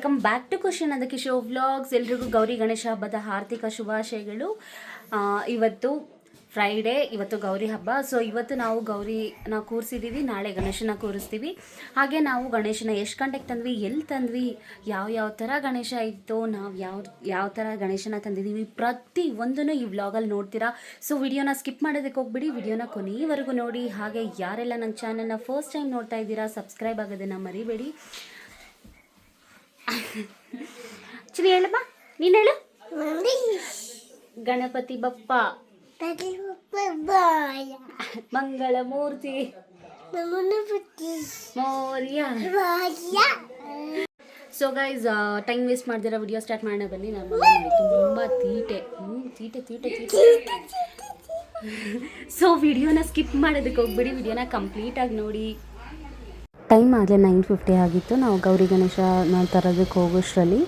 Welcome back to question ಅದಕ್ಕೆ show vlogs. ಎಲ್ರಿಗೂ ಗೌರಿ ಗಣೇಶ ಹಬ್ಬದ ಆರ್ಥಿಕ ಶುಭಾಶಯಗಳು. ಇವತ್ತು ಫ್ರೈಡೇ ಇವತ್ತು ಗೌರಿ ಹಬ್ಬ. ಸೊ ಇವತ್ತು ನಾವು ಗೌರಿನ ಕೂರಿಸಿದ್ದೀವಿ ನಾಳೆ ಗಣೇಶನ ಕೂರಿಸ್ತೀವಿ. ಹಾಗೆ ನಾವು ಗಣೇಶನ ಎಷ್ಟು ಗಂಟೆಗೆ ತಂದ್ವಿ ಎಲ್ಲಿ ತಂದ್ವಿ, ಯಾವ ಯಾವ ಥರ ಗಣೇಶ ಇತ್ತು, ನಾವು ಯಾವ ಯಾವ ಥರ ಗಣೇಶನ ತಂದಿದ್ದೀವಿ ಪ್ರತಿ ಒಂದನ್ನು ಈ ವ್ಲಾಗಲ್ಲಿ ನೋಡ್ತೀರಾ. ಸೊ ವಿಡಿಯೋನ ಸ್ಕಿಪ್ ಮಾಡೋದಕ್ಕೆ ಹೋಗ್ಬಿಡಿ, ವಿಡಿಯೋನ ಕೊನೆಯವರೆಗೂ ನೋಡಿ. ಹಾಗೆ ಯಾರೆಲ್ಲ ನನ್ನ ಚಾನಲ್ನ ಫಸ್ಟ್ ಟೈಮ್ ನೋಡ್ತಾ ಇದ್ದೀರಾ ಸಬ್ಸ್ಕ್ರೈಬ್ ಆಗೋದನ್ನು ಮರಿಬೇಡಿ. ಚಿನಿ ಹೇಳಮ್ಮ ನೀನು ಹೇಳು. Ganapati Bappa. Mangal Murti. Morya. So guys time waste ಮಾಡಿದ್ರೆ ವಿಡಿಯೋ ಸ್ಟಾರ್ಟ್ ಮಾಡೋಣ ಬನ್ನಿ. ನಾನು ತುಂಬ ತೀಟೆ. ಹ್ಞೂ ತೀಟೆ ತೀಟೆ ತೀಟೆ. ಸೊ ವಿಡಿಯೋನ ಸ್ಕಿಪ್ ಮಾಡೋದಕ್ಕೆ ಹೋಗ್ಬಿಡಿ. ವಿಡಿಯೋನ ಕಂಪ್ಲೀಟಾಗಿ ನೋಡಿ. ಟೈಮ್ ಆಗಲೇ ನೈನ್ ಫಿಫ್ಟಿ ಆಗಿತ್ತು. ನಾವು ಗೌರಿ ಗಣೇಶನ ತರೋದಕ್ಕೆ ಹೋಗೋಷ್ಟರಲ್ಲಿ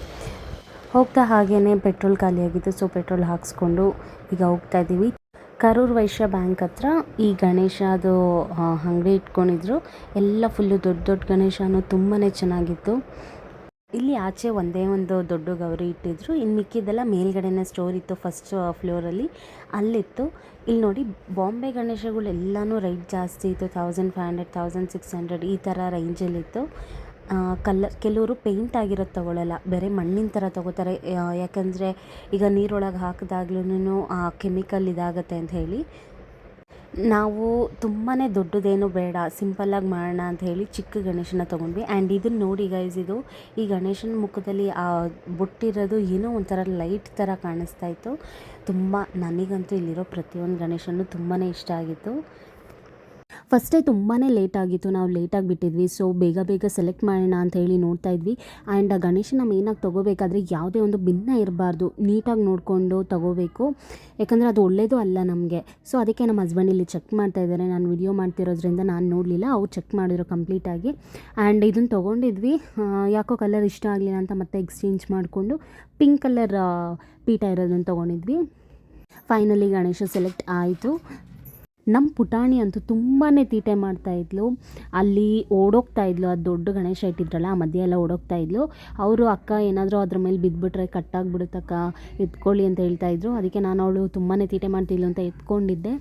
ಹೋಗ್ತಾ ಹಾಗೇ ಪೆಟ್ರೋಲ್ ಖಾಲಿಯಾಗಿತ್ತು. ಸೊ ಪೆಟ್ರೋಲ್ ಹಾಕ್ಸ್ಕೊಂಡು ಈಗ ಹೋಗ್ತಾ ಇದ್ದೀವಿ. ಕರೂರ್ ವೈಶ್ಯ ಬ್ಯಾಂಕ್ ಹತ್ರ ಈ ಗಣೇಶದು ಅಂಗಡಿ ಇಟ್ಕೊಂಡಿದ್ರು. ಎಲ್ಲ ಫುಲ್ಲು ದೊಡ್ಡ ದೊಡ್ಡ ಗಣೇಶನೂ ತುಂಬಾ ಚೆನ್ನಾಗಿತ್ತು. ಇಲ್ಲಿ ಆಚೆ ಒಂದೇ ಒಂದು ದೊಡ್ಡ ಗೌರಿ ಇಟ್ಟಿದ್ರು. ಇನ್ನು ಮಿಕ್ಕಿದ್ದೆಲ್ಲ ಮೇಲ್ಗಡೆನೇ ಸ್ಟೋರ್ ಇತ್ತು ಫಸ್ಟ್ ಫ್ಲೋರಲ್ಲಿ ಅಲ್ಲಿತ್ತು. ಇಲ್ಲಿ ನೋಡಿ ಬಾಂಬೆ ಗಣೇಶಗಳು ಎಲ್ಲಾನು ರೈಟ್ ಜಾಸ್ತಿ ಇತ್ತು thousand five hundred thousand six hundred ಈ ಥರ ರೇಂಜಲ್ಲಿತ್ತು ಕಲರ್ ಕೆಲವರು ಪೇಂಟ್ ಆಗಿರೋದು ತೊಗೊಳ್ಳಲ್ಲ ಬೇರೆ ಮಣ್ಣಿನ ಥರ ತಗೋತಾರೆ. ಯಾಕಂದರೆ ಈಗ ನೀರೊಳಗೆ ಹಾಕಿದಾಗ್ಲೂ ಆ ಕೆಮಿಕಲ್ ಇದಾಗತ್ತೆ ಅಂತ ಹೇಳಿ. ನಾವು ತುಂಬಾ ದೊಡ್ಡದೇನು ಬೇಡ ಸಿಂಪಲ್ಲಾಗಿ ಮಾಡೋಣ ಅಂತ ಹೇಳಿ ಚಿಕ್ಕ ಗಣೇಶನ ತೊಗೊಂಡ್ವಿ. ಆ್ಯಂಡ್ ಇದನ್ನು ನೋಡಿ ಗೈಸ್ ಇದು ಈ ಗಣೇಶನ ಮುಖದಲ್ಲಿ ಆ ಬುಟ್ಟಿರೋದು ಏನೋ ಒಂಥರ ಲೈಟ್ ಥರ ಕಾಣಿಸ್ತಾ ಇತ್ತು. ತುಂಬ ನನಗಂತೂ ಇಲ್ಲಿರೋ ಪ್ರತಿಯೊಂದು ಗಣೇಶನೂ ತುಂಬಾ ಇಷ್ಟ ಆಗಿತ್ತು. ಫಸ್ಟೇ ತುಂಬಾ ಲೇಟ್ ಆಗಿತ್ತು. ನಾವು ಲೇಟಾಗಿ ಬಿಟ್ಟಿದ್ವಿ. ಸೊ ಬೇಗ ಬೇಗ ಸೆಲೆಕ್ಟ್ ಮಾಡೋಣ ಅಂತ ಹೇಳಿ ನೋಡ್ತಾ ಇದ್ವಿ. ಆ್ಯಂಡ್ ಗಣೇಶನ ಮೇಯ್ನಾಗಿ ತೊಗೋಬೇಕಾದ್ರೆ ಯಾವುದೇ ಒಂದು ಭಿನ್ನ ಇರಬಾರ್ದು. ನೀಟಾಗಿ ನೋಡಿಕೊಂಡು ತೊಗೋಬೇಕು. ಯಾಕಂದರೆ ಅದು ಒಳ್ಳೆಯದು ಅಲ್ಲ ನಮಗೆ. ಸೊ ಅದಕ್ಕೆ ನಮ್ಮ ಹಸ್ಬೆಂಡ್ ಇಲ್ಲಿ ಚೆಕ್ ಮಾಡ್ತಾ ಇದ್ದಾರೆ. ನಾನು ವಿಡಿಯೋ ಮಾಡ್ತಿರೋದ್ರಿಂದ ನಾನು ನೋಡಲಿಲ್ಲ. ಅವ್ರು ಚೆಕ್ ಮಾಡಿದ್ರು ಕಂಪ್ಲೀಟಾಗಿ ಆ್ಯಂಡ್ ಇದನ್ನು ತೊಗೊಂಡಿದ್ವಿ. ಯಾಕೋ ಕಲರ್ ಇಷ್ಟ ಆಗಲಿಲ್ಲ ಅಂತ ಮತ್ತೆ ಎಕ್ಸ್ಚೇಂಜ್ ಮಾಡಿಕೊಂಡು ಪಿಂಕ್ ಕಲರ್ ಪೀಠ ಇರೋದನ್ನು ತೊಗೊಂಡಿದ್ವಿ. ಫೈನಲಿ ಗಣೇಶ ಸೆಲೆಕ್ಟ್ ಆಯಿತು. ನಮ್ಮ ಪುಟಾಣಿ ಅಂತೂ ತುಂಬಾ ತೀಟೆ ಮಾಡ್ತಾ ಇದ್ಲು. ಅಲ್ಲಿ ಓಡೋಗ್ತಾ ಇದ್ಲು. ಅದು ದೊಡ್ಡ ಗಣೇಶ ಇಟ್ಟಿದ್ರಲ್ಲ, ಆ ಮಧ್ಯೆ ಎಲ್ಲ ಓಡೋಗ್ತಾ ಇದ್ಲು. ಅವರು ಅಕ್ಕ ಏನಾದರೂ ಅದ್ರ ಮೇಲೆ ಬಿದ್ದುಬಿಟ್ರೆ ಕಟ್ಟಾಗ್ಬಿಡುತ್ತಕ್ಕ, ಎತ್ಕೊಳ್ಳಿ ಅಂತ ಹೇಳ್ತಾ ಇದ್ರು. ಅದಕ್ಕೆ ನಾನು ಅವಳು ತುಂಬಾ ತೀಟೆ ಮಾಡ್ತಿದ್ಲು ಅಂತ ಎತ್ಕೊಂಡಿದ್ದೆ.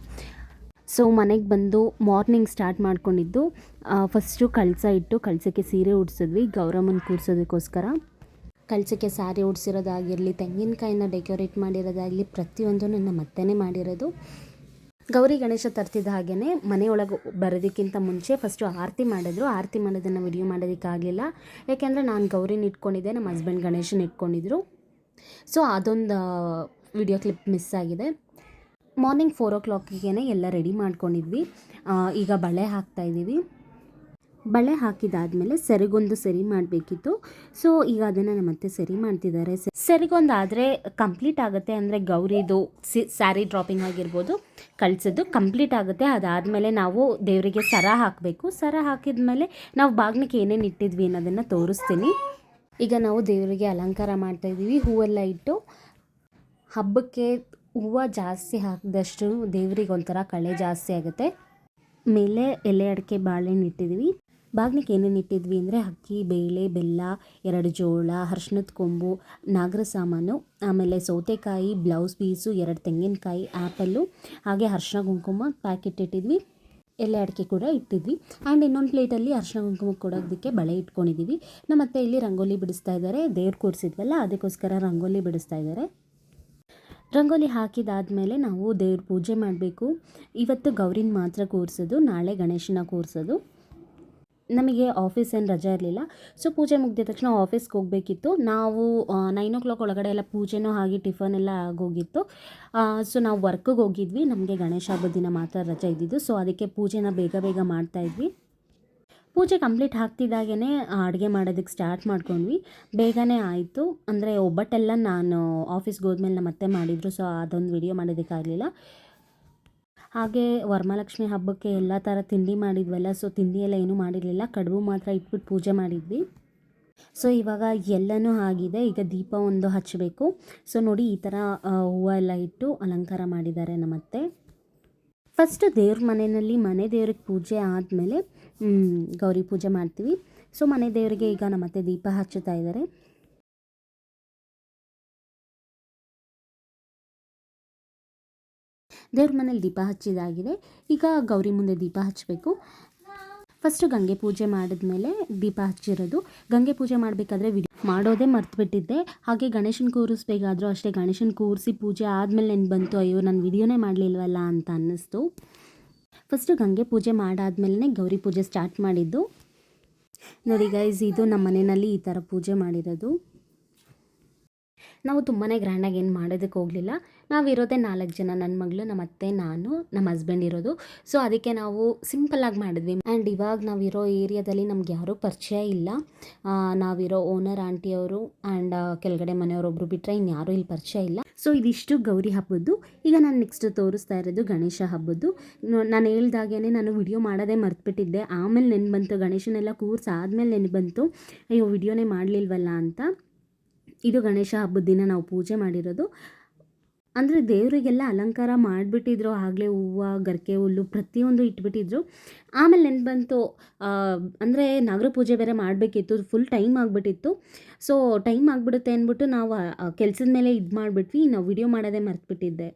ಸೊ ಮನೆಗೆ ಬಂದು ಮಾರ್ನಿಂಗ್ ಸ್ಟಾರ್ಟ್ ಮಾಡ್ಕೊಂಡಿದ್ದು. ಫಸ್ಟು ಕಳಸ ಇಟ್ಟು ಕಳಸಕ್ಕೆ ಸೀರೆ ಉಡ್ಸಿದ್ವಿ, ಗೌರಮ್ಮನ ಕೂರಿಸೋದಕ್ಕೋಸ್ಕರ. ಕಳಸಕ್ಕೆ ಸ್ಯಾರಿ ಉಡ್ಸಿರೋದಾಗಿರಲಿ, ತೆಂಗಿನಕಾಯಿನ ಡೆಕೋರೇಟ್ ಮಾಡಿರೋದಾಗಲಿ ಪ್ರತಿಯೊಂದು ನನ್ನ ಮತ್ತೆನೇ ಮಾಡಿರೋದು. ಗೌರಿ ಗಣೇಶ ತರ್ತಿದ್ದ ಹಾಗೆಯೇ ಮನೆಯೊಳಗೆ ಬರೋದಕ್ಕಿಂತ ಮುಂಚೆ ಫಸ್ಟು ಆರತಿ ಮಾಡಿದ್ರು. ಆರತಿ ಮಾಡೋದನ್ನು ವಿಡಿಯೋ ಮಾಡೋದಕ್ಕಾಗಲಿಲ್ಲ ಯಾಕೆಂದರೆ ನಾನು ಗೌರಿನ ಇಟ್ಕೊಂಡಿದ್ದೆ, ನಮ್ಮ ಹಸ್ಬೆಂಡ್ ಗಣೇಶನ ಇಟ್ಕೊಂಡಿದ್ರು. ಸೊ ಅದೊಂದು ವಿಡಿಯೋ ಕ್ಲಿಪ್ ಮಿಸ್ ಆಗಿದೆ. ಮಾರ್ನಿಂಗ್ ಫೋರ್ ಓ ಕ್ಲಾಕಿಗೆ ಎಲ್ಲ ರೆಡಿ ಮಾಡ್ಕೊಂಡಿದ್ವಿ. ಈಗ ಬಳೆ ಹಾಕ್ತಾ ಇದ್ದೀವಿ ಬಳೆ ಹಾಕಿದಾದ್ಮೇಲೆ ಸರಿಗೊಂದು ಸರಿ ಮಾಡಬೇಕಿತ್ತು. ಸೊ ಈಗ ಅದನ್ನು ನಮ್ಮ ಮತ್ತೆ ಸರಿ ಮಾಡ್ತಿದ್ದಾರೆ. ಸರಿಗೊಂದು ಆದರೆ ಕಂಪ್ಲೀಟ್ ಆಗುತ್ತೆ ಅಂದರೆ ಗೌರಿದು ಸಿ ಸ್ಯಾರಿ ಡ್ರಾಪಿಂಗ್ ಆಗಿರ್ಬೋದು. ಕಳಿಸೋದು ಕಂಪ್ಲೀಟ್ ಆಗುತ್ತೆ. ಅದಾದಮೇಲೆ ನಾವು ದೇವರಿಗೆ ಸರ ಹಾಕಬೇಕು. ಸರ ಹಾಕಿದ್ಮೇಲೆ ನಾವು ಬಾಗ್ನಕ್ಕೆ ಏನೇನು ಇಟ್ಟಿದ್ವಿ ಅನ್ನೋದನ್ನು ತೋರಿಸ್ತೀನಿ. ಈಗ ನಾವು ದೇವರಿಗೆ ಅಲಂಕಾರ ಮಾಡ್ತಾ ಇದ್ದೀವಿ. ಹೂವೆಲ್ಲ ಇಟ್ಟು ಹಬ್ಬಕ್ಕೆ ಹೂವು ಜಾಸ್ತಿ ಹಾಕಿದಷ್ಟು ದೇವರಿಗೆ ಒಂಥರ ಕಳೆ ಜಾಸ್ತಿ ಆಗುತ್ತೆ. ಮೇಲೆ ಎಲೆ ಅಡಿಕೆ ಬಾಳೆಹಣ್ಣು ಇಟ್ಟಿದ್ವಿ ಬಾಗ್ನಕ್ಕೆ ಏನೇನು ಇಟ್ಟಿದ್ವಿ ಅಂದರೆ ಅಕ್ಕಿ, ಬೇಳೆ, ಬೆಲ್ಲ, ಎರಡು ಜೋಳ ಅರ್ಶಿನದ ಕೊಂಬು, ನಾಗರ ಸಾಮಾನು, ಆಮೇಲೆ ಸೌತೆಕಾಯಿ, ಬ್ಲೌಸ್ ಪೀಸು, ಎರಡು ತೆಂಗಿನಕಾಯಿ ಆ್ಯಪಲ್ಲು ಹಾಗೆ ಅರ್ಶಿನ ಕುಂಕುಮ ಪ್ಯಾಕೆಟ್ ಇಟ್ಟಿದ್ವಿ. ಎಲೆ ಅಡಿಕೆ ಕೂಡ ಇಟ್ಟಿದ್ವಿ. ಆ್ಯಂಡ್ ಇನ್ನೊಂದು ಪ್ಲೇಟಲ್ಲಿ ಅರ್ಶಿನ ಕುಂಕುಮ ಕೊಡೋದಕ್ಕೆ ಬಳೆ ಇಟ್ಕೊಂಡಿದ್ದೀವಿ ನಮ್ಮ ಮತ್ತೆ ಇಲ್ಲಿ ರಂಗೋಲಿ ಬಿಡಿಸ್ತಾ ಇದ್ದಾರೆ ದೇವ್ರು ಕೂರಿಸಿದ್ವಲ್ಲ, ಅದಕ್ಕೋಸ್ಕರ ರಂಗೋಲಿ ಬಿಡಿಸ್ತಾ ಇದ್ದಾರೆ ರಂಗೋಲಿ ಹಾಕಿದಾದಮೇಲೆ ನಾವು ದೇವ್ರ ಪೂಜೆ ಮಾಡಬೇಕು. ಇವತ್ತು ಗೌರಿನ ಮಾತ್ರ ಕೂರಿಸೋದು, ನಾಳೆ ಗಣೇಶನ ಕೂರಿಸೋದು. ನಮಗೆ ಆಫೀಸ್ ಏನು ರಜೆ ಇರಲಿಲ್ಲ. ಸೊ ಪೂಜೆ ಮುಗಿದ ತಕ್ಷಣ ಆಫೀಸ್ಗೆ ಹೋಗಬೇಕಿತ್ತು. ನಾವು ನೈನ್ ಓ ಕ್ಲಾಕ್ ಒಳಗಡೆ ಎಲ್ಲ ಪೂಜೆನೂ ಆಗಿ ಟಿಫನ್ ಎಲ್ಲ ಆಗೋಗಿತ್ತು. ಸೊ ನಾವು ವರ್ಕಿಗೆ ಹೋಗಿದ್ವಿ. ನಮಗೆ ಗಣೇಶ ಹಬ್ಬದ ದಿನ ಮಾತ್ರ ರಜೆ ಇದ್ದಿದ್ದು. ಸೊ ಅದಕ್ಕೆ ಪೂಜೆನ ಬೇಗ ಬೇಗ ಮಾಡ್ತಾಯಿದ್ವಿ ಪೂಜೆ ಕಂಪ್ಲೀಟ್ ಹಾಕ್ತಿದ್ದಾಗೇ ಅಡುಗೆ ಮಾಡೋದಕ್ಕೆ ಸ್ಟಾರ್ಟ್ ಮಾಡ್ಕೊಂಡ್ವಿ. ಬೇಗನೆ ಆಯಿತು. ಅಂದರೆ ಒಬ್ಬಟ್ಟೆಲ್ಲ ನಾನು ಆಫೀಸ್ಗೆ ಹೋದ್ಮೇಲೆ ನಮ್ಮ ಮತ್ತೆ ಮಾಡಿದರು. ಸೊ ಅದೊಂದು ವಿಡಿಯೋ ಮಾಡೋದಕ್ಕಾಗಲಿಲ್ಲ ಹಾಗೆ ವರಮಹಾಲಕ್ಷ್ಮಿ ಹಬ್ಬಕ್ಕೆ ಎಲ್ಲ ಥರ ತಿಂಡಿ ಮಾಡಿದ್ವಲ್ಲ ಸೊ ತಿಂಡಿ ಎಲ್ಲ ಏನೂ ಮಾಡಿರಲಿಲ್ಲ. ಕಡುಬು ಮಾತ್ರ ಇಟ್ಬಿಟ್ಟು ಪೂಜೆ ಮಾಡಿದ್ವಿ. ಸೊ ಇವಾಗ ಎಲ್ಲನೂ ಆಗಿದೆ. ಈಗ ದೀಪ ಒಂದು ಹಚ್ಚಬೇಕು ಸೊ ನೋಡಿ ಈ ಥರ ಹೂವ ಎಲ್ಲ ಇಟ್ಟು ಅಲಂಕಾರ ಮಾಡಿದ್ದಾರೆ ನಮ್ಮತ್ತೆ. ಫಸ್ಟ್ ದೇವ್ರ ಮನೆಯಲ್ಲಿ ಮನೆ ದೇವ್ರಿಗೆ ಪೂಜೆ ಆದಮೇಲೆ ಗೌರಿ ಪೂಜೆ ಮಾಡ್ತೀವಿ. ಸೊ ಮನೆ ದೇವರಿಗೆ ಈಗ ನಮ್ಮತ್ತೆ ದೀಪ ಹಚ್ಚುತ್ತಾ ಇದ್ದಾರೆ. ದೇವ್ರ ಮನೇಲಿ ದೀಪ ಹಚ್ಚಿದಾಗಿದೆ. ಈಗ ಗೌರಿ ಮುಂದೆ ದೀಪ ಹಚ್ಚಬೇಕು ಫಸ್ಟು ಗಂಗೆ ಪೂಜೆ ಮಾಡಿದ್ಮೇಲೆ ದೀಪ ಹಚ್ಚಿರೋದು. ಗಂಗೆ ಪೂಜೆ ಮಾಡಬೇಕಾದ್ರೆ ವಿಡಿಯೋ ಮಾಡೋದೇ ಮರ್ತುಬಿಟ್ಟಿದ್ದೆ. ಹಾಗೆ ಗಣೇಶನ ಕೂರಿಸ್ಬೇಕಾದ್ರೂ ಅಷ್ಟೇ ಗಣೇಶನ ಕೂರಿಸಿ ಪೂಜೆ ಆದಮೇಲೆ ನೆನ್ಪು ಬಂತು, ಅಯ್ಯೋ, ನಾನು ವಿಡಿಯೋನೇ ಮಾಡಲಿಲ್ವಲ್ಲ ಅಂತ ಅನ್ನಿಸ್ತು. ಫಸ್ಟು ಗಂಗೆ ಪೂಜೆ ಮಾಡಾದ್ಮೇಲೆ ಗೌರಿ ಪೂಜೆ ಸ್ಟಾರ್ಟ್ ಮಾಡಿದ್ದು. ನೋಡಿ ಗೈಸ್ ಇದು ನಮ್ಮ ಮನೆಯಲ್ಲಿ ಈ ಥರ ಪೂಜೆ ಮಾಡಿರೋದು. ನಾವು ತುಂಬಾ ಗ್ರ್ಯಾಂಡಾಗಿ ಏನು ಮಾಡೋದಕ್ಕೆ ಹೋಗಲಿಲ್ಲ. ನಾವಿರೋದೇ ನಾಲ್ಕು ಜನ ನನ್ನ ಮಗಳು ನಮ್ಮ ಅತ್ತೆ, ನಾನು ನಮ್ಮ ಹಸ್ಬೆಂಡ್ ಇರೋದು. ಸೊ ಅದಕ್ಕೆ ನಾವು ಸಿಂಪಲ್ಲಾಗಿ ಮಾಡಿದ್ವಿ. ಆ್ಯಂಡ್ ಇವಾಗ ನಾವಿರೋ ಏರಿಯಾದಲ್ಲಿ ನಮ್ಗೆ ಯಾರೂ ಪರಿಚಯ ಇಲ್ಲ. ನಾವಿರೋ ಓನರ್ ಆಂಟಿಯವರು ಆ್ಯಂಡ್ ಕೆಳಗಡೆ ಮನೆಯವರೊಬ್ಬರು ಬಿಟ್ಟರೆ ಇನ್ಯಾರೂ ಇಲ್ಲಿ ಪರಿಚಯ ಇಲ್ಲ. ಸೊ ಇದಿಷ್ಟು ಗೌರಿ ಹಬ್ಬದ್ದು. ಈಗ ನಾನು ನೆಕ್ಸ್ಟ್ ತೋರಿಸ್ತಾ ಇರೋದು ಗಣೇಶ ಹಬ್ಬದ್ದು. ನಾನು ಹೇಳ್ದಾಗೇ ನಾನು ವಿಡಿಯೋ ಮಾಡೋದೇ ಮರ್ತ್ಬಿಟ್ಟಿದ್ದೆ. ಆಮೇಲೆ ನೆನ್ ಬಂತು. ಗಣೇಶನೆಲ್ಲ ಕೂರ್ಸ್ ಆದಮೇಲೆ ನೆನ್ ಬಂತು. ಅಯ್ಯೋ ವಿಡಿಯೋನೇ ಮಾಡಲಿಲ್ವಲ್ಲ ಅಂತ. ಇದು ಗಣೇಶ ಹಬ್ಬದ ದಿನ ನಾವು ಪೂಜೆ ಮಾಡಿರೋದು. ಅಂದರೆ ದೇವರಿಗೆಲ್ಲ ಅಲಂಕಾರ ಮಾಡಿಬಿಟ್ಟಿದ್ರು, ಆಗಲೇ ಹೂವು, ಗರಿಕೆ, ಹುಲ್ಲು ಪ್ರತಿಯೊಂದು ಇಟ್ಬಿಟ್ಟಿದ್ರು. ಆಮೇಲೆ ನೆನ್ಪು ಬಂತು ಅಂದರೆ ನಾಗರ ಪೂಜೆ ಬೇರೆ ಮಾಡಬೇಕಿತ್ತು ಫುಲ್ ಟೈಮ್ ಆಗಿಬಿಟ್ಟಿತ್ತು. ಸೊ ಟೈಮ್ ಆಗಿಬಿಡುತ್ತೆ ಅಂದ್ಬಿಟ್ಟು ನಾವು ಕೆಲಸದ ಮೇಲೆ ಇದು ಮಾಡಿಬಿಟ್ವಿ ನಾವು ವಿಡಿಯೋ ಮಾಡೋದೇ ಮರ್ತ್ಬಿಟ್ಟಿದ್ದೆ.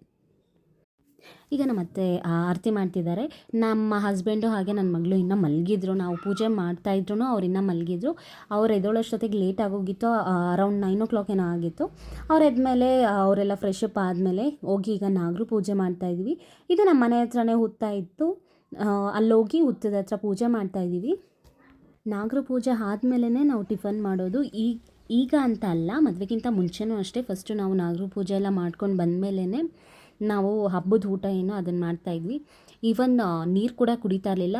ಈಗ ನಮ್ಮ ಅತ್ತೆ ಆರತಿ ಮಾಡ್ತಿದ್ದಾರೆ. ನಮ್ಮ ಹಸ್ಬೆಂಡು ಹಾಗೆ ನನ್ನ ಮಗಳು ಇನ್ನೂ ಮಲಗಿದ್ರು. ನಾವು ಪೂಜೆ ಮಾಡ್ತಾಯಿದ್ರು ಅವ್ರು ಇನ್ನೂ ಮಲಗಿದ್ರು. ಅವ್ರು ಎದ್ದೋಳಷ್ಟೊತ್ತಿಗೆ ಲೇಟ್ ಆಗೋಗಿತ್ತು. ಅರೌಂಡ್ ನೈನ್ ಓ ಕ್ಲಾಕ್ ಏನೋ ಆಗಿತ್ತು. ಅವ್ರು ಎದ್ಮೇಲೆ ಅವರೆಲ್ಲ ಫ್ರೆಶ್ ಅಪ್ ಆದಮೇಲೆ ಹೋಗಿ ಈಗ ನಾಗರು ಪೂಜೆ ಮಾಡ್ತಾಯಿದ್ವಿ ಇದು ನಮ್ಮ ಮನೆ ಹತ್ರನೇ ಹುತ್ತಾ ಇತ್ತು. ಅಲ್ಲೋಗಿ ಹುತ್ತದ ಹತ್ರ ಪೂಜೆ ಮಾಡ್ತಾಯಿದ್ದೀವಿ ನಾಗರ ಪೂಜೆ ಆದಮೇಲೆ ನಾವು ಟಿಫನ್ ಮಾಡೋದು. ಈಗ ಈಗ ಅಂತ ಅಲ್ಲ, ಮದುವೆಗಿಂತ ಮುಂಚೆನೂ ಅಷ್ಟೇ. ಫಸ್ಟು ನಾವು ನಾಗರ ಪೂಜೆ ಎಲ್ಲ ಮಾಡ್ಕೊಂಡು ಬಂದಮೇಲೆ ನಾವು ಹಬ್ಬದ ಊಟ ಏನೋ ಅದನ್ನು ಮಾಡ್ತಾಯಿದ್ವಿ ಈವನ್ ನೀರು ಕೂಡ ಕುಡಿತಾ ಇರಲಿಲ್ಲ.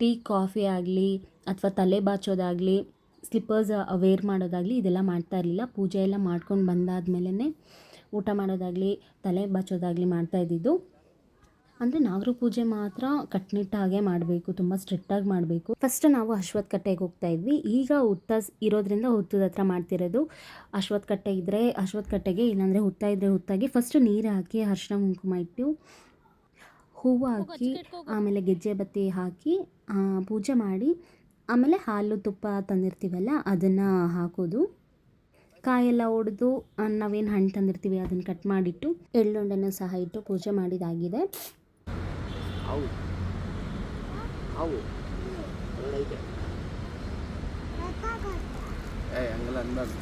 ಟೀ ಕಾಫಿ ಆಗಲಿ ಅಥವಾ ತಲೆ ಬಾಚೋದಾಗಲಿ ಸ್ಲಿಪ್ಪರ್ಸ್ ವೇರ್ ಮಾಡೋದಾಗಲಿ ಇದೆಲ್ಲ ಮಾಡ್ತಾ ಇರಲಿಲ್ಲ. ಪೂಜೆ ಎಲ್ಲ ಮಾಡ್ಕೊಂಡು ಬಂದಾದ್ಮೇಲೆ ಊಟ ಮಾಡೋದಾಗಲಿ, ತಲೆ ಬಾಚೋದಾಗಲಿ ಮಾಡ್ತಾ ಇದ್ದಿದ್ದು. ಅಂದರೆ ನಾಗರ ಪೂಜೆ ಮಾತ್ರ ಕಟ್ಟುನಿಟ್ಟಾಗೆ ಮಾಡಬೇಕು ತುಂಬ ಸ್ಟ್ರಿಕ್ಟಾಗಿ ಮಾಡಬೇಕು. ಫಸ್ಟ್ ನಾವು ಅಶ್ವತ್ ಕಟ್ಟೆಗೆ ಹೋಗ್ತಾ ಇದ್ವಿ. ಈಗ ಹುತ್ತ ಇರೋದ್ರಿಂದ ಹುತ್ತದ ಹತ್ರ ಮಾಡ್ತಿರೋದು. ಅಶ್ವತ್ ಕಟ್ಟೆ ಇದ್ದರೆ ಅಶ್ವತ್ಥಕಟ್ಟೆಗೆ ಇಲ್ಲಾಂದರೆ ಹುತ್ತ ಇದ್ದರೆ ಹುತ್ತಾಗಿ ಫಸ್ಟ್ ನೀರು ಹಾಕಿ ಅರಿಶಿನ ಕುಂಕುಮ ಇಟ್ಟು ಹೂವು ಹಾಕಿ ಆಮೇಲೆ ಗೆಜ್ಜೆ ಬತ್ತಿ ಹಾಕಿ ಆ, ಪೂಜೆ ಮಾಡಿ ಆಮೇಲೆ ಹಾಲು ತುಪ್ಪ ತಂದಿರ್ತೀವಲ್ಲ ಅದನ್ನು ಹಾಕೋದು. ಕಾಯೆಲ್ಲ ಒಡೆದು ನಾವೇನು ಹಣ್ಣು ತಂದಿರ್ತೀವಿ ಅದನ್ನು ಕಟ್ ಮಾಡಿಟ್ಟು ಎಳ್ಳುಂಡೆನೂ ಸಹ ಇಟ್ಟು ಪೂಜೆ ಮಾಡಿದಾಗಿದೆ. ಹಾವು ಹಾವು ಒಳಗಡೆ ಐತೆ ಏ ಹಂಗೆಲ್ಲ ಅನ್ಬಾರ್ದು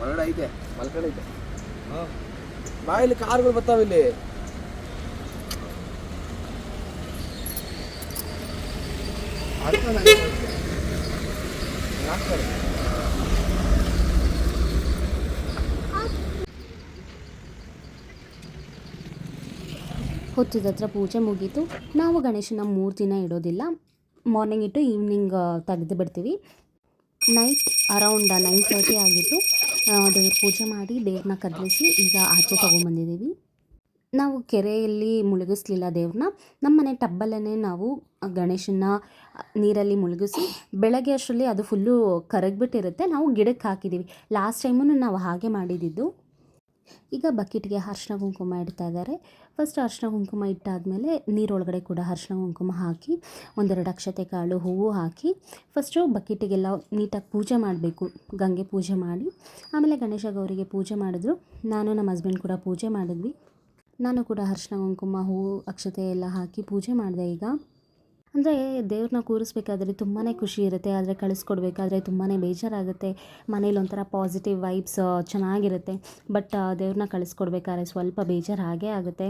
ಒಳಗಡೆ ಐತೆ ಮಲ್ಕಡೆ ಐತೆ ಬಾ ಇಲ್ಲಿ ಕಾರ್ಗಳು ಬರ್ತಾವ ಇಲ್ಲಿ ಹಾಕ್ತಾರೆ. ಹೊತ್ತಿದ ಹತ್ರ ಪೂಜೆ ಮುಗೀತು. ನಾವು ಗಣೇಶನ ಮೂರು ದಿನ ಇಡೋದಿಲ್ಲ. ಮಾರ್ನಿಂಗ್ ಇಟ್ಟು ಈವ್ನಿಂಗ್ ತೆಗೆದು ಬಿಡ್ತೀವಿ. ನೈಟ್ ಅರೌಂಡ್ ನೈನ್ ತರ್ಟಿ ಆಗಿತ್ತು. ದೇವ್ರ ಪೂಜೆ ಮಾಡಿ ದೇವ್ರನ್ನ ಕದಲಿಸಿ ಈಗ ಆಚೆ ತೊಗೊಂಬಂದಿದ್ದೀವಿ. ನಾವು ಕೆರೆಯಲ್ಲಿ ಮುಳುಗಿಸ್ಲಿಲ್ಲ ದೇವ್ರನ್ನ ನಮ್ಮ ಮನೆ ಟಬ್ಬಲ್ಲೇ ನಾವು ಗಣೇಶನ ನೀರಲ್ಲಿ ಮುಳುಗಿಸಿ ಬೆಳಗ್ಗೆ ಅಷ್ಟರಲ್ಲಿ ಅದು ಫುಲ್ಲು ಕರಗಿಬಿಟ್ಟಿರುತ್ತೆ. ನಾವು ಗಿಡಕ್ಕೆ ಹಾಕಿದ್ದೀವಿ. ಲಾಸ್ಟ್ ಟೈಮೂ ನಾವು ಹಾಗೆ ಮಾಡಿದ್ದು. ಈಗ ಬಕೆಟ್ಗೆ ಅರ್ಶಿನ ಕುಂಕುಮ ಇಡ್ತಾ ಇದ್ದಾರೆ. ಫಸ್ಟ್ ಅರ್ಶಿನ ಕುಂಕುಮ ಇಟ್ಟಾದಮೇಲೆ ನೀರೊಳಗಡೆ ಕೂಡ ಅರ್ಶಿನ ಕುಂಕುಮ ಹಾಕಿ, ಒಂದೆರಡು ಅಕ್ಷತೆ ಕಾಳು ಹೂವು ಹಾಕಿ ಫಸ್ಟು ಬಕೆಟಿಗೆಲ್ಲ ನೀಟಾಗಿ ಪೂಜೆ ಮಾಡಬೇಕು, ಗಂಗೆ ಪೂಜೆ ಮಾಡಿ. ಆಮೇಲೆ ಗಣೇಶ ಗೌರಿಗೆ ಪೂಜೆ ಮಾಡಿದ್ರು. ನಾನು ನಮ್ಮ ಹಸ್ಬೆಂಡ್ ಕೂಡ ಪೂಜೆ ಮಾಡಿದ್ವಿ. ನಾನು ಕೂಡ ಅರ್ಶಿನ ಕುಂಕುಮ, ಹೂವು, ಅಕ್ಷತೆ ಎಲ್ಲ ಹಾಕಿ ಪೂಜೆ ಮಾಡಿದೆ ಈಗ. ಅಂದರೆ ದೇವ್ರನ್ನ ಕೂರಿಸ್ಬೇಕಾದ್ರೆ ತುಂಬಾ ಖುಷಿ ಇರುತ್ತೆ, ಆದರೆ ಕಳಿಸ್ಕೊಡ್ಬೇಕಾದ್ರೆ ತುಂಬಾ ಬೇಜಾರಾಗುತ್ತೆ. ಮನೇಲಿ ಒಂಥರ ಪಾಸಿಟಿವ್ ವೈಬ್ಸ್ ಚೆನ್ನಾಗಿರುತ್ತೆ. ಬಟ್ ದೇವ್ರನ್ನ ಕಳಿಸ್ಕೊಡ್ಬೇಕಾದ್ರೆ ಸ್ವಲ್ಪ ಬೇಜಾರು ಆಗೇ ಆಗುತ್ತೆ.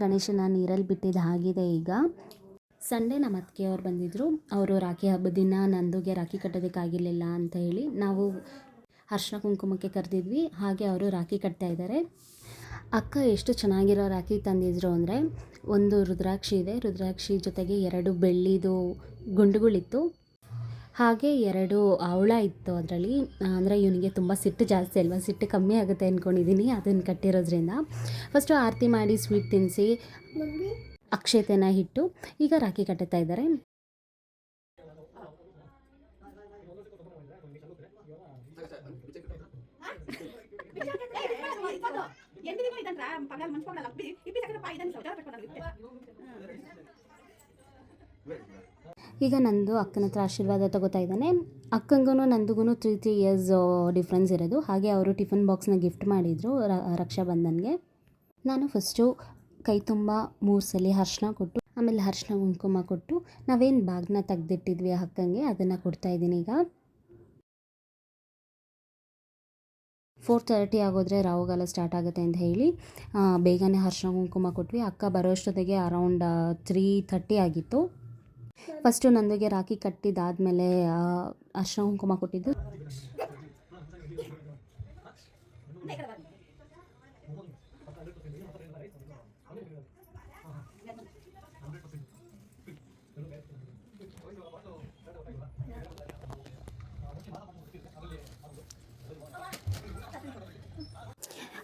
ಗಣೇಶನ ನೀರಲ್ಲಿ ಬಿಟ್ಟಿದ್ದು ಆಗಿದೆ ಈಗ. ಸಂಡೇ ನಮ್ಮ ಅತ್ತಿಗೆಯವ್ರು ಬಂದಿದ್ದರು ಅವರು ರಾಖಿ ಹಬ್ಬದ ದಿನ ನಂದುಗೆ ರಾಖಿ ಕಟ್ಟೋದಕ್ಕಾಗಿರಲಿಲ್ಲ ಅಂತ ಹೇಳಿ ನಾವು ಅರ್ಶಿನ ಕುಂಕುಮಕ್ಕೆ ಕರೆದಿದ್ವಿ. ಹಾಗೆ ಅವರು ರಾಖಿ ಕಟ್ತಾ ಇದ್ದಾರೆ. ಅಕ್ಕ ಎಷ್ಟು ಚೆನ್ನಾಗಿರೋ ರಾಖಿ ತಂದಿದ್ರು ಅಂದರೆ ಒಂದು ರುದ್ರಾಕ್ಷಿ ಇದೆ. ರುದ್ರಾಕ್ಷಿ ಜೊತೆಗೆ ಎರಡು ಬೆಳ್ಳಿದು ಗುಂಡುಗಳಿತ್ತು. ಹಾಗೆ ಎರಡು ಅವಳ ಇತ್ತು ಅದರಲ್ಲಿ. ಅಂದರೆ ಇವನಿಗೆ ತುಂಬ ಸಿಟ್ಟು ಜಾಸ್ತಿ ಅಲ್ವಾ? ಸಿಟ್ಟು ಕಮ್ಮಿ ಆಗುತ್ತೆ ಅಂದ್ಕೊಂಡಿದ್ದೀನಿ ಅದನ್ನು ಕಟ್ಟಿರೋದ್ರಿಂದ. ಫಸ್ಟು ಆರತಿ ಮಾಡಿ ಸ್ವೀಟ್ ತಿನ್ನಿಸಿ ಅಕ್ಷತೆನ ಇಟ್ಟು ಈಗ ರಾಖಿ ಕಟ್ಟುತ್ತಾ ಇದ್ದಾರೆ. ಈಗ ನಂದು ಅಕ್ಕನ ಹತ್ರ ಆಶೀರ್ವಾದ ತಗೋತಾ ಇದ್ದಾನೆ. ಅಕ್ಕಂಗೂ ನಂದುಗೂ ತ್ರೀ ತ್ರೀ ಇಯರ್ಸ್ ಡಿಫ್ರೆನ್ಸ್ ಇರೋದು. ಹಾಗೆ ಅವರು ಟಿಫನ್ ಬಾಕ್ಸ್ನ ಗಿಫ್ಟ್ ಮಾಡಿದರು ರಕ್ಷಾಬಂಧನ್ಗೆ. ನಾನು ಫಸ್ಟು ಕೈ ತುಂಬ ಮೂರು ಸಲ ಅರ್ಶಿನ ಕೊಟ್ಟು, ಆಮೇಲೆ ಅರ್ಶಿನ ಕುಂಕುಮ ಕೊಟ್ಟು ನಾವೇನು ಬಾಗ್ನ ತೆಗ್ದಿಟ್ಟಿದ್ವಿ ಅಕ್ಕಂಗೆ ಅದನ್ನು ಕೊಡ್ತಾ ಇದ್ದೀನಿ ಈಗ. ಫೋರ್ ತರ್ಟಿ ಆಗೋದ್ರೆ ರಾಹುಗಾಲ ಸ್ಟಾರ್ಟ್ ಆಗುತ್ತೆ ಅಂತ ಹೇಳಿ ಬೇಗನೆ ಅರ್ಶಿನ ಕುಂಕುಮ ಕೊಟ್ವಿ. ಅಕ್ಕ ಬರೋಷ್ಟೊತ್ತಿಗೆ ಅರೌಂಡ್ ತ್ರೀ ಥರ್ಟಿ ಆಗಿತ್ತು. ಫಸ್ಟು ನಂದಿಗೆ ರಾಖಿ ಕಟ್ಟಿದ್ದಾದಮೇಲೆ ಅರ್ಶಿನ ಕುಂಕುಮ ಕೊಟ್ಟಿದ್ದು.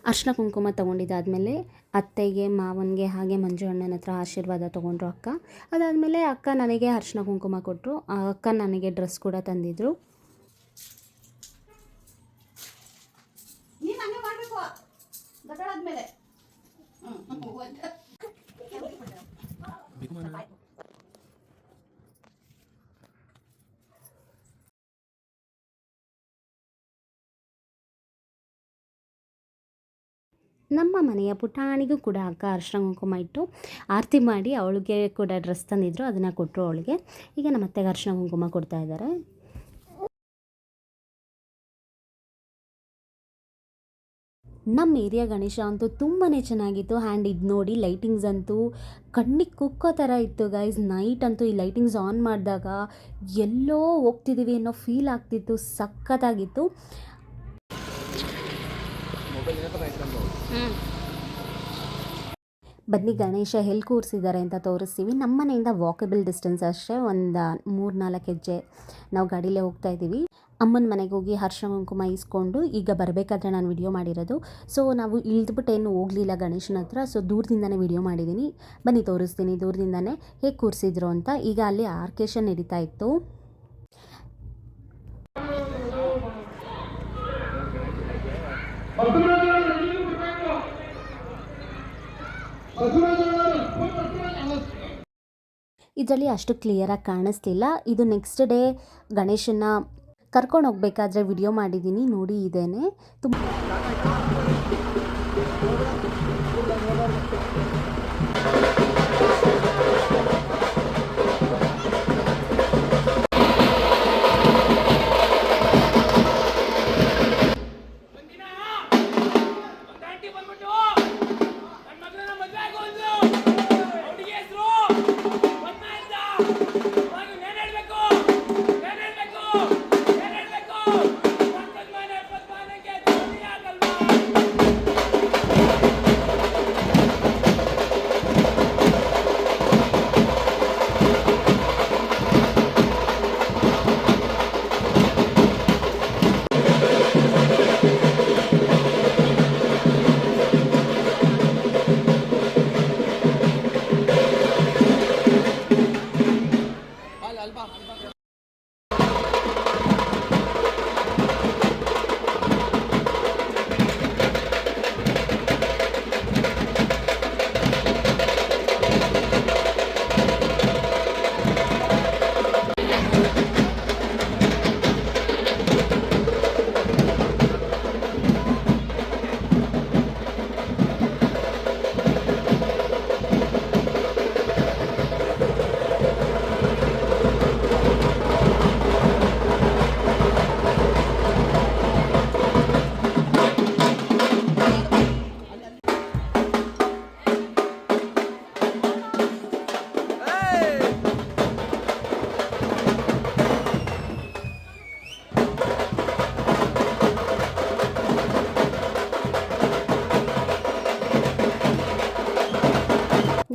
ಅರ್ಶಿನ ಕುಂಕುಮ ತೊಗೊಂಡಿದ್ದಾದಮೇಲೆ ಅತ್ತೆಗೆ, ಮಾವನಿಗೆ ಹಾಗೆ ಮಂಜು ಅಣ್ಣನ ಹತ್ರ ಆಶೀರ್ವಾದ ತೊಗೊಂಡ್ರು ಅಕ್ಕ. ಅದಾದಮೇಲೆ ಅಕ್ಕ ನನಗೆ ಅರ್ಶಿನ ಕುಂಕುಮ ಕೊಟ್ಟರು. ಅಕ್ಕ ನನಗೆ ಡ್ರೆಸ್ ಕೂಡ ತಂದಿದ್ರು ನೀನ್ ಹಂಗೆ ಮಾಡ್ಬೇಕು ದೊಡ್ಡಾದ್ಮೇಲೆ ಹ್ಮ್ ನಮ್ಮ ಮನೆಯ ಪುಟಾಣಿಗೂ ಕೂಡ ಅಕ್ಕ ಅರ್ಶನ ಕುಂಕುಮ ಇಟ್ಟು ಆರತಿ ಮಾಡಿ ಅವಳಿಗೆ ಕೂಡ ಡ್ರೆಸ್ ತಂದಿದ್ರು, ಅದನ್ನು ಕೊಟ್ಟರು ಅವಳಿಗೆ. ಈಗ ನಮ್ಮ ಅತ್ತೆಗೆ ಅರ್ಶನ ಕುಂಕುಮ ಕೊಡ್ತಾ ಇದ್ದಾರೆ. ನಮ್ಮ ಏರಿಯಾ ಗಣೇಶ ಅಂತೂ ತುಂಬಾ ಚೆನ್ನಾಗಿತ್ತು. ಆ್ಯಂಡ್ ಇದು ನೋಡಿ, ಲೈಟಿಂಗ್ಸ್ ಅಂತೂ ಕಣ್ಣಿಗೆ ಕುಕ್ಕೋ ಥರ ಇತ್ತು ಗೈಸ್ ನೈಟ್ ಅಂತೂ ಈ ಲೈಟಿಂಗ್ಸ್ ಆನ್ ಮಾಡಿದಾಗ ಎಲ್ಲೋ ಹೋಗ್ತಿದ್ದೀವಿ ಅನ್ನೋ ಫೀಲ್ ಆಗ್ತಿತ್ತು, ಸಖತ್ತಾಗಿತ್ತು. ಬನ್ನಿ ಗಣೇಶ ಎಲ್ಲಿ ಕೂರಿಸಿದ್ದಾರೆ ಅಂತ ತೋರಿಸ್ತೀವಿ. ನಮ್ಮ ಮನೆಯಿಂದ ವಾಕಬಲ್ ಡಿಸ್ಟೆನ್ಸ್ ಅಷ್ಟೇ ಒಂದು ಮೂರು ನಾಲ್ಕು ಹೆಜ್ಜೆ ನಾವು ಗಾಡೀಲೇ ಹೋಗ್ತಾ ಇದ್ದೀವಿ. ಅಮ್ಮನ ಮನೆಗೆ ಹೋಗಿ ಹರ್ಷ ಕುಂಕುಮ ಇಸ್ಕೊಂಡು ಈಗ ಬರಬೇಕಾದ್ರೆ ನಾನು ವಿಡಿಯೋ ಮಾಡಿರೋದು. ಸೊ ನಾವು ಇಳಿದ್ಬಿಟ್ಟು ಏನು ಹೋಗಲಿಲ್ಲ ಗಣೇಶನ ಹತ್ರ ಸೊ ದೂರದಿಂದನೇ ವಿಡಿಯೋ ಮಾಡಿದ್ದೀನಿ ಬನ್ನಿ ತೋರಿಸ್ತೀನಿ ದೂರದಿಂದನೇ ಹೇಗೆ ಕೂರಿಸಿದ್ರು ಅಂತ. ಈಗ ಅಲ್ಲಿ ಆರ್ಕೇಶನ್ ನಡೀತಾ ಇತ್ತು. ಇದರಲ್ಲಿ ಅಷ್ಟು ಕ್ಲಿಯರಾಗಿ ಕಾಣಿಸ್ತಿಲ್ಲ ಇದು ನೆಕ್ಸ್ಟ್ ಡೇ ಗಣೇಶನ ಕರ್ಕೊಂಡು ಹೋಗ್ಬೇಕಾದ್ರೆ ವಿಡಿಯೋ ಮಾಡಿದ್ದೀನಿ ನೋಡಿ ಇದೇನೆ. ತುಂಬ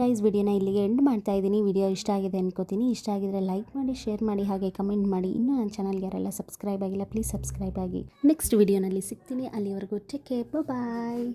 ಗೈಸ್ ವಿಡಿಯೋನ ಇಲ್ಲಿಗೆ ಎಂಡ್ ಮಾಡ್ತಾ ಇದ್ದೀನಿ. ವಿಡಿಯೋ ಇಷ್ಟ ಆಗಿದೆ ಅನ್ಕೋತೀನಿ. ಇಷ್ಟ ಆಗಿದ್ರೆ ಲೈಕ್ ಮಾಡಿ ಶೇರ್ ಮಾಡಿ, ಹಾಗೆ ಕಮೆಂಟ್ ಮಾಡಿ. ಇನ್ನೂ ನನ್ನ ಚಾನಲ್ಗೆ ಯಾರೆಲ್ಲ ಸಬ್ಸ್ಕ್ರೈಬ್ ಆಗಿಲ್ಲ ಪ್ಲೀಸ್ ಸಬ್ಸ್ಕ್ರೈಬ್ ಆಗಿ. ನೆಕ್ಸ್ಟ್ ವಿಡಿಯೋನಲ್ಲಿ ಸಿಗ್ತೀನಿ. ಅಲ್ಲಿವರೆಗೂ ಟೇಕ್ ಕೇರ್ ಬಾಯ್